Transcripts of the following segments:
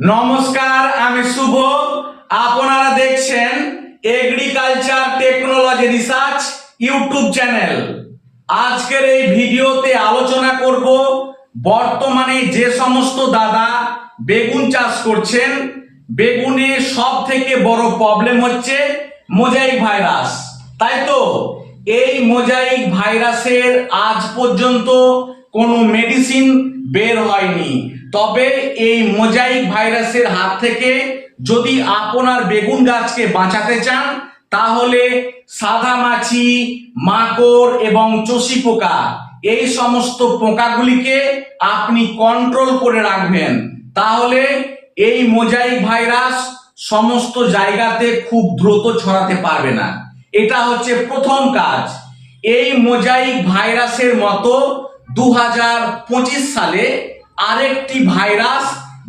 নমস্কার, আমি শুভ। আপনারা দেখছেন agriculture technology research YouTube channel আজকের এই ভিডিওতে আলোচনা করব বর্তমানে যে সমস্ত দাদা বেগুন চাষ করছেন, বেগুনে সব থেকে বড় প্রবলেম হচ্ছে মোজাইক ভাইরাস তাই তো? এই মোজাইক ভাইরাসের আজ পর্যন্ত কোনো মেডিসিন বের হয়নি। তবে এই মোজাইক ভাইরাসের হাত থেকে যদি আপনার বেগুন গাছকে বাঁচাতে চান, তাহলে সাদা মাছি মাকড় এবং চষি পোকা, এই সমস্ত পোকাগুলিকে আপনি কন্ট্রোল করে রাখবেন। তাহলে এই মোজাইক ভাইরাস সমস্ত জায়গাতে খুব দ্রুত ছড়াতে পারবে না। এটা হচ্ছে প্রথম কাজ। এই মোজাইক ভাইরাসের মতো দু হাজার পঁচিশ সালে আরেকটি ভাইরাস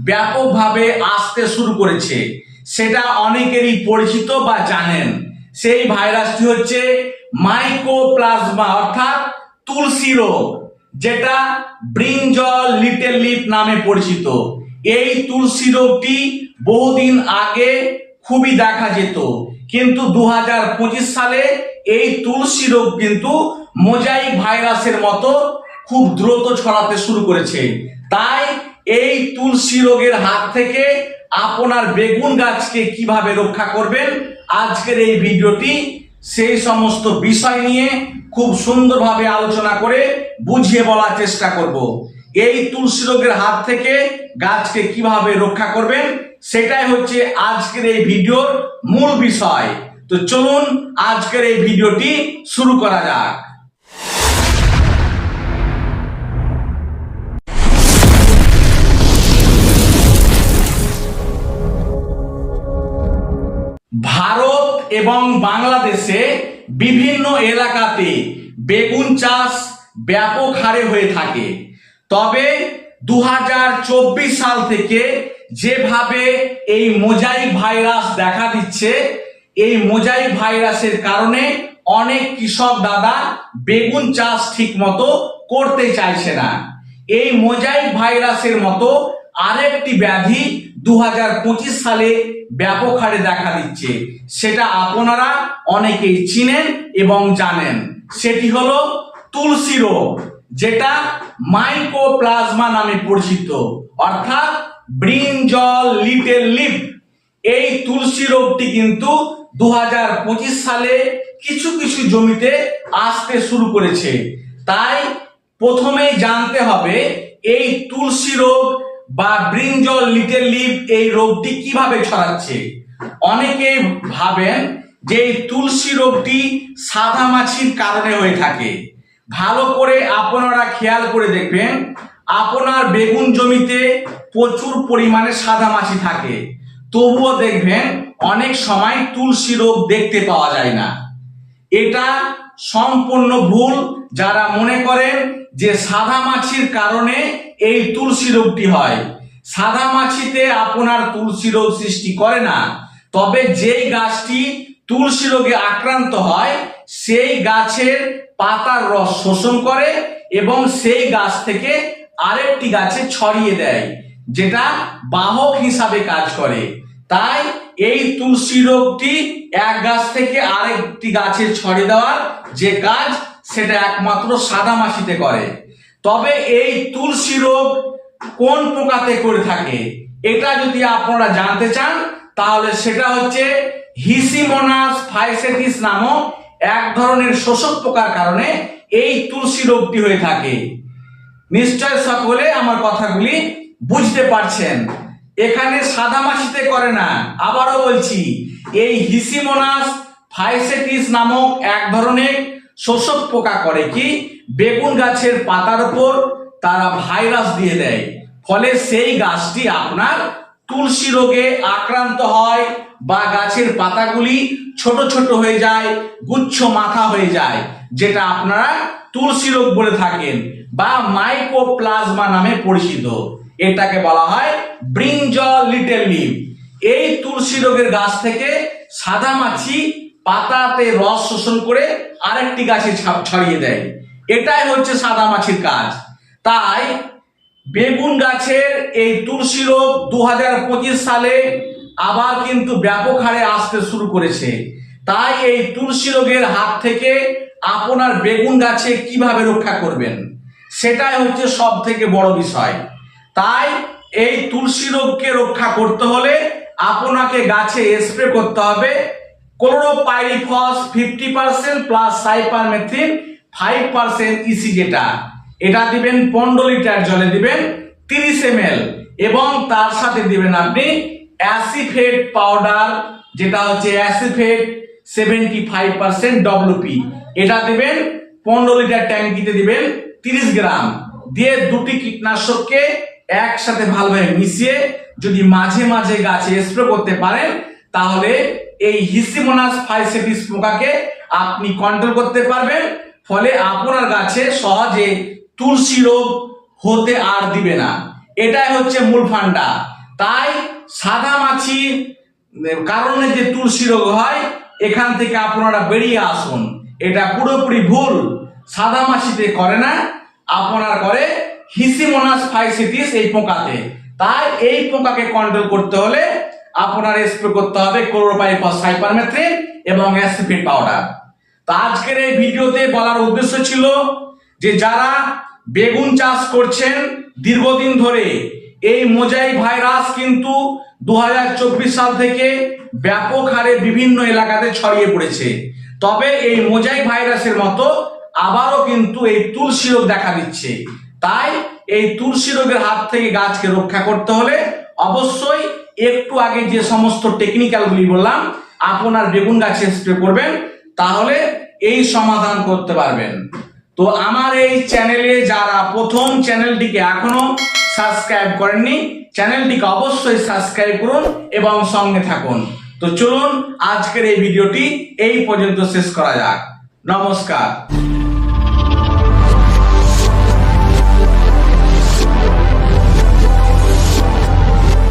ব্যাপকভাবে আসতে শুরু করেছে। সেটা অনেকেরই পরিচিত বা জানেন। সেই ভাইরাসটি হচ্ছে মাইকোপ্লাজমা, অর্থাৎ তুলসী রোগ, যেটা ব্রিঞ্জল লিটেল লিপ নামে পরিচিত। এই তুলসী রোগটি বহুদিন আগে খুবই দেখা যেত। কিন্তু দু পঁচিশ সালে এই তুলসী রোগ কিন্তু মোজাইক ভাইরাসের মতো খুব দ্রুত ছড়াতে শুরু করেছে। তাই এই তুলসী রোগের হাত থেকে আপনার বেগুন গাছকে কীভাবে রক্ষা করবেন, আজকের এই ভিডিওটি সেই সমস্ত বিষয় নিয়ে খুব সুন্দরভাবে আলোচনা করে বুঝিয়ে বলার চেষ্টা করব। এই তুলসী রোগের হাত থেকে গাছকে কীভাবে রক্ষা করবেন, সেটাই হচ্ছে আজকের এই ভিডিওর মূল বিষয়। তো চলুন আজকের এই ভিডিওটি শুরু করা যাক। এবং বাংলাদেশে বিভিন্ন এলাকাতে বেগুন চাষ ব্যাপক হারে হয়ে থাকে। তবে দুহাজার চব্বিশ সাল থেকে যেভাবে এই মোজাইক ভাইরাস দেখা দিচ্ছে, এই মোজাইক ভাইরাসের কারণে অনেক কৃষক দাদা বেগুন চাষ ঠিক মতো করতে চাইছে না। এই মোজাইক ভাইরাসের মতো আরেকটি ব্যাধি দু হাজার পঁচিশ সালে ব্যাপক হারে দেখা দিচ্ছে। সেটা আপনারা অনেকেই চিনেন এবং জানেন। সেটি হলো তুলসী রোগ, যেটা মাইকোপ্লাজমা নামে পরিচিত। অর্থাৎ ব্রিঞ্জল লিটেল লিপ, এই তুলসী রোগটি কিন্তু দু হাজার পঁচিশ সালে কিছু কিছু জমিতে আসতে শুরু করেছে। তাই প্রথমেই জানতে হবে, এই তুলসী রোগ বা ব্রিঞ্জল লিটেল লিপ এই রোগটি কীভাবে ছড়াচ্ছে? অনেকে ভাবেন যে তুলসী রোগটি সাদা মাছির কারণে হয়ে থাকে। ভালো করে আপনারা খেয়াল করে দেখবেন, আপনার বেগুন জমিতে প্রচুর পরিমাণে সাদা মাছি থাকে। তবুও দেখবেন অনেক সময় তুলসী রোগ দেখতে পাওয়া যায় না। এটা সম্পূর্ণ ভুল যারা মনে করেন যে সাদা মাছির কারণে এই তুলসী রোগটি হয়। সাদা মাছিতে আপনার তুলসী রোগ সৃষ্টি করে না। তবে যেই গাছটি তুলসী রোগে আক্রান্ত হয়, সেই গাছের পাতার রস শোষণ করে এবং সেই গাছ থেকে আরেকটি গাছে ছড়িয়ে দেয়, যেটা বাহক হিসাবে কাজ করে। তাই এই তুলসী রোগটি এক গাছ থেকে আরেকটি গাছে ছড়িয়ে দেওয়ার যে কাজ সেটা একমাত্র সাদা মাছিতে করে। তবে এই তুলসী রোগ কোন পোকাতে করে থাকে, এটা যদি আপনারা জানতে চান, তাহলে সেটা হচ্ছে হিসিমোনাস ফাইসেটিস নামক এক ধরনের শোষক পোকার কারণে এই তুলসী রোগটি হয়ে থাকে। নিশ্চয় সকলে আমার কথাগুলি বুঝতে পারছেন। এখানে সাদা মাছিতে করে না, আবারও বলছি, এই হিসিমোনাস ফাইসেটিস নামক এক ধরনের শোষক পোকা করে কি? বেগুন গাছের পাতার উপর তারা ভাইরাস দিয়ে দেয়। ফলে সেই গাছটি আপনার তুলসী রোগে আক্রান্ত হয় বা গাছের পাতাগুলি ছোট ছোট হয়ে যায়, গুচ্ছ মাথা হয়ে যায়, যেটা আপনারা তুলসী রোগ বলে থাকেন বা মাইকোপ্লাজমা নামে পরিচিত। এটাকে বলা হয় ব্রিঞ্জল লিটেল লিভ এই তুলসী রোগের গাছ থেকে সাদা মাছি পাতাতে রস শোষণ করে আরেকটি গাছে ছড়িয়ে দেয়। এটাই হচ্ছে সাদা মাছির কাজ। তাই বেগুন গাছের এই তুলসী রোগ দু হাজার পঁচিশ সালে আবার কিন্তু ব্যাপক হারে আসতে শুরু করেছে। তাই এই তুলসী রোগের হাত থেকে আপনার বেগুন গাছে কীভাবে রক্ষা করবেন? সেটাই হচ্ছে সব থেকে বড় বিষয়। তাই এই তুলসী রোগকে রক্ষা করতে হলে আপনাকে গাছে স্প্রে করতে হবে। Chlorpyrifos fifty percent plus cypermethrin five percent EC যেটা, এটা দিবেন পনেরো লিটার জলে দিবেন তিরিশ এম এবং তার সাথে দিবেন আপনি অ্যাসিফেট পাউডার, যেটা হচ্ছে অ্যাসিফেট সেভেন্টি ফাইভ পার্সেন্ট এটা দিবেন পনেরো লিটার ট্যাঙ্কিতে দিবেন তিরিশ গ্রাম। দিয়ে দুটি কীটনাশককে একসাথে ভালোভাবে মিশিয়ে যদি মাঝে মাঝে গাছে স্প্রে করতে পারেন, তাহলে এই হিসিমোনাস ফাইসেটিস পোকাকে আপনি কন্ট্রোল করতে পারবেন, ফলে আপনার গাছে সহজে তুলসী রোগ হতে আর দিবে না। এটাই হচ্ছে মূল ফান্ডা। তাই সাদা মাছি, কারণে যে তুলসী রোগ হয়, এখান থেকে আপনারা বেরিয়ে আসুন। এটা পুরোপুরি ভুল। সাদা মাছিতে করে না, আপনার করে হিসিমোনাস ফাইসিটিস এই পোকাতে। তাই এই পোকাকে কন্ট্রোল করতে হলে আপনার স্প্রে করতে হবে ক্লোরোপাইফস সাইপারমেথ্রিন এবং অ্যাসিফিড পাউডার তো আজকের এই ভিডিওতে বলার উদ্দেশ্য ছিল যে যারা বেগুন চাষ করছেন দীর্ঘদিন ধরে, এই মোজাই ভাইরাস কিন্তু দু হাজার চব্বিশ সাল থেকে ব্যাপক হারে বিভিন্ন এলাকাতে ছড়িয়ে পড়েছে। তবে এই মোজাই ভাইরাসের মতো আবারও কিন্তু এই তুলসী রোগ দেখা দিচ্ছে। তাই এই তুলসী রোগের হাত থেকে গাছকে রক্ষা করতে হলে অবশ্যই একটু আগে যে সমস্ত টেকনিক্যালগুলি বললাম, আপনার বেগুন গাছে স্প্রে করবেন, তাহলে এই সমাধান করতে পারবেন। তো আমার এই চ্যানেলে যারা প্রথম চ্যানেলটিকে এখনও সাবস্ক্রাইব করেননি চ্যানেলটিকে অবশ্যই সাবস্ক্রাইব করুন এবং সঙ্গে থাকুন। তো চলুন, আজকের এই ভিডিওটি এই পর্যন্ত শেষ করা যাক। নমস্কার।